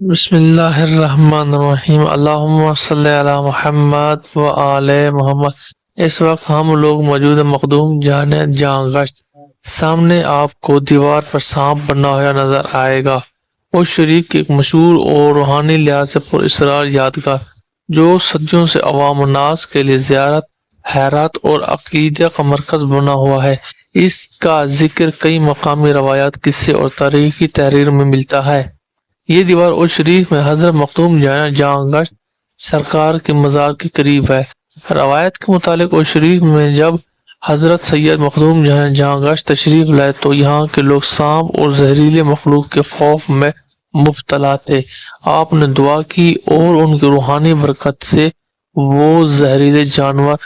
بسم اللہ الرحمن الرحیم۔ اللہم صلی علی محمد و آل محمد۔ اس وقت ہم لوگ موجود ہیں مخدوم جانے جہاں گشت۔ سامنے آپ کو دیوار پر سانپ بنا ہوا نظر آئے گا۔ اس شریف کی ایک مشہور اور روحانی لحاظ سے پر اسرار یادگار، جو صدیوں سے عوام الناس کے لیے زیارت، حیرات اور عقیدہ کا مرکز بنا ہوا ہے۔ اس کا ذکر کئی مقامی روایات، قصے اور تاریخی تحریر میں ملتا ہے۔ یہ دیوار اور شریف میں حضرت مختوم جانا جہاں گشت سرکار کے مزار کے قریب ہے۔ روایت کے مطابق اور شریف میں جب حضرت سید مخدوم جہاں جہاں گشت تشریف لائے تو یہاں کے لوگ سانپ اور زہریلے مخلوق کے خوف میں مبتلا تھے۔ آپ نے دعا کی اور ان کی روحانی برکت سے وہ زہریلے جانور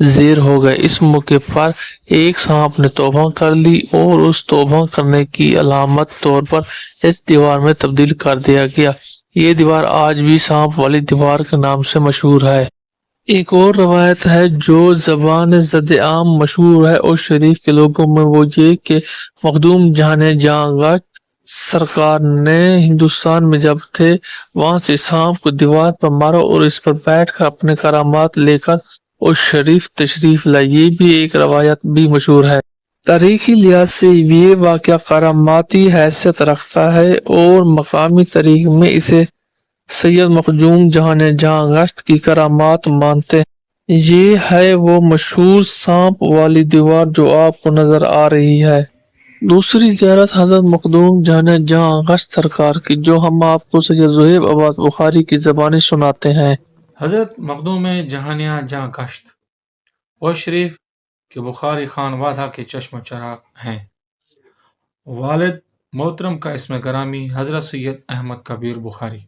زیر ہو گئے۔ اس موقع پر ایک سانپ نے توبہ کر لی اور اس توبہ کرنے کی علامت طور پر اس دیوار میں تبدیل کر دیا گیا۔ یہ دیوار آج بھی سانپ والی دیوار کے نام سے مشہور ہے۔ ایک اور روایت ہے جو زبان زد عام مشہور ہے اور شریف کے لوگوں میں وہ یہ کہ مخدوم جہاں جہاں سرکار نے ہندوستان میں جب تھے، وہاں سے سانپ کو دیوار پر مارا اور اس پر بیٹھ کر اپنے کرامات لے کر اور شریف تشریف لائی یہ بھی ایک روایت بھی مشہور ہے۔ تاریخی لحاظ سے یہ واقعہ کراماتی حیثیت رکھتا ہے اور مقامی تاریخ میں اسے سید مخجوم جہاں جہاں گشت کی کرامات مانتے ہیں۔ یہ ہے وہ مشہور سانپ والی دیوار جو آپ کو نظر آ رہی ہے۔ دوسری زیارت حضرت مخدوم جہاں جہاں گشت سرکار کی، جو ہم آپ کو سید زہیب عباد بخاری کی زبانی سناتے ہیں۔ حضرت مخدوم جہانیہ جہاں گشت اور شریف کے بخاری خان وادہ کے چشم چراغ ہیں۔ والد محترم کا اسم گرامی حضرت سید احمد کبیر بخاری۔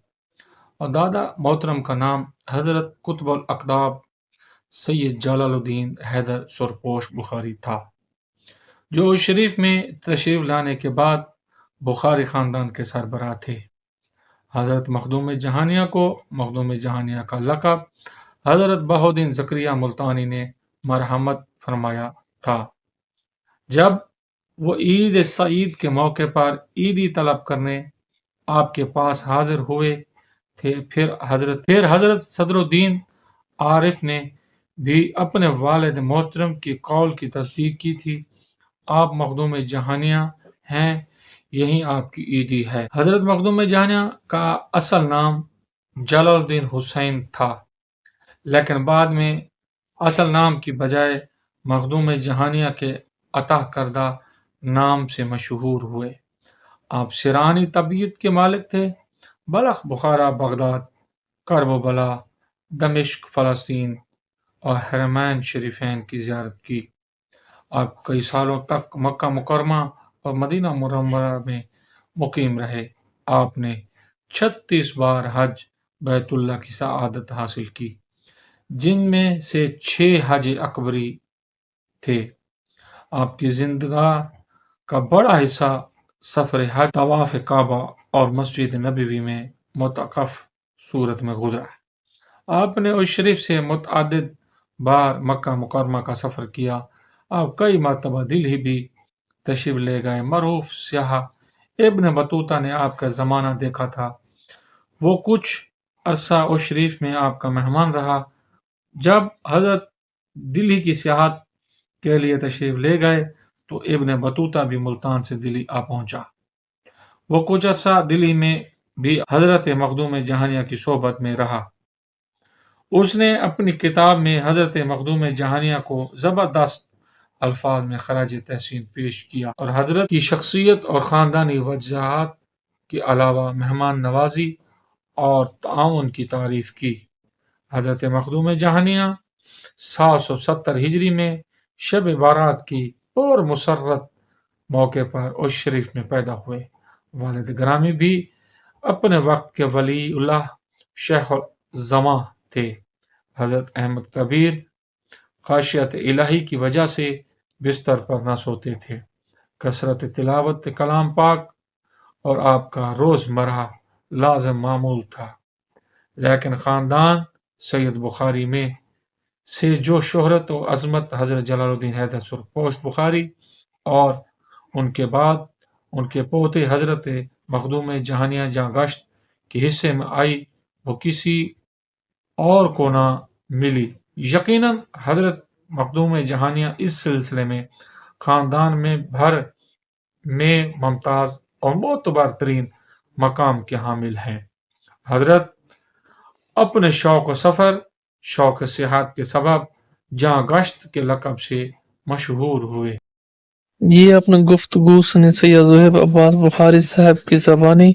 اور دادا محترم کا نام حضرت قطب الاقداب سید جلال الدین حیدر سرپوش بخاری تھا۔ جو شریف میں تشریف لانے کے بعد بخاری خاندان کے سربراہ تھے۔ حضرت مخدوم جہانیہ کو، مخدوم جہانیہ کا لقب حضرت بہودین زکریہ ملتانی نے مرحمت فرمایا تھا۔ جب وہ عید سعید کے موقع پر عیدی طلب کرنے آپ کے پاس حاضر ہوئے تھے، پھر حضرت پھر حضرت صدر الدین عارف نے بھی اپنے والد محترم کی قول کی تصدیق کی تھی۔ آپ مخدوم جہانیہ ہیں یہی آپ کی عیدی ہے۔ حضرت مخدوم جہانیہ کا اصل نام جلال الدین حسین تھا۔ لیکن بعد میں اصل نام کی بجائے مخدوم جہانیہ کے عطا کردہ نام سے مشہور ہوئے۔ آپ سرانی طبیعت کے مالک تھے۔ بلخ، بخارا، بغداد، کرب و بلا، دمشق، فلسطین اور حرمین شریفین کی زیارت کی۔ آپ کئی سالوں تک مکہ مکرمہ اور مدینہ مرمرہ میں مقیم رہے۔ آپ نے چھتیس بار حج بیت اللہ کی سعادت حاصل کی، جن میں سے چھ حج اکبری تھے۔ آپ کی زندگاہ کا بڑا حصہ سفر حج، طواف کعبہ اور مسجد نبوی میں متقف صورت میں گزرا۔ آپ نے اس شریف سے متعدد بار مکہ مکرمہ کا سفر کیا۔ آپ کئی مرتبہ دل ہی بھی تشریف لے گئے۔ معروف سیاح ابن بطوطہ نے آپ کا زمانہ دیکھا تھا۔ وہ کچھ عرصہ اس شریف میں آپ کا مہمان رہا۔ جب حضرت دلی کی سیاحت کے لیے تشریف لے گئے تو ابن بطوطہ بھی ملتان سے دلی آ پہنچا۔ وہ کچھ عرصہ دلی میں بھی حضرت مخدوم جہانیہ کی صحبت میں رہا۔ اس نے اپنی کتاب میں حضرت مخدوم جہانیہ کو زبردست الفاظ میں خراج تحسین پیش کیا اور حضرت کی شخصیت اور خاندانی وجہات کے علاوہ مہمان نوازی اور تعاون کی تعریف کی۔ حضرت مخدوم جہانیہ سات سو ستر ہجری میں شب بارات کی اور مسرت موقع پر اس شریف میں پیدا ہوئے۔ والد گرامی بھی اپنے وقت کے ولی اللہ شیخ الزماں تھے۔ حضرت احمد کبیر خاشیت الہی کی وجہ سے بستر پر نہ سوتے تھے۔ کثرت تلاوت کلام پاک اور آپ کا روز مرہ لازم معمول تھا۔ لیکن خاندان سید بخاری میں سے جو شہرت و عظمت حضرت جلال الدین حیدر سرپوش بخاری اور ان کے بعد ان کے پوتے حضرت مخدوم جہانیہ جہاں گشت کے حصے میں آئی، وہ کسی اور کو نہ ملی۔ یقیناً حضرت مخدوم جہانیہ اس سلسلے میں خاندان میں بھر میں ممتاز اور معتبر ترین مقام کے حامل ہیں۔ حضرت اپنے شوق و سفر، شوق سیاحت کے سبب جہاں گشت کے لقب سے مشہور ہوئے۔ یہ اپنے گفتگو سنی سید زہیب عباس بخاری صاحب کی زبانی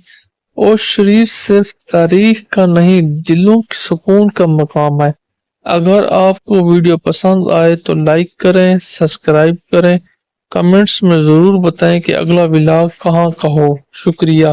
اور شریف صرف تاریخ کا نہیں، دلوں کی سکون کا مقام ہے۔ اگر آپ کو ویڈیو پسند آئے تو لائک کریں، سبسکرائب کریں۔ کمنٹس میں ضرور بتائیں کہ اگلا ولاگ کہاں کا ہو۔ شکریہ۔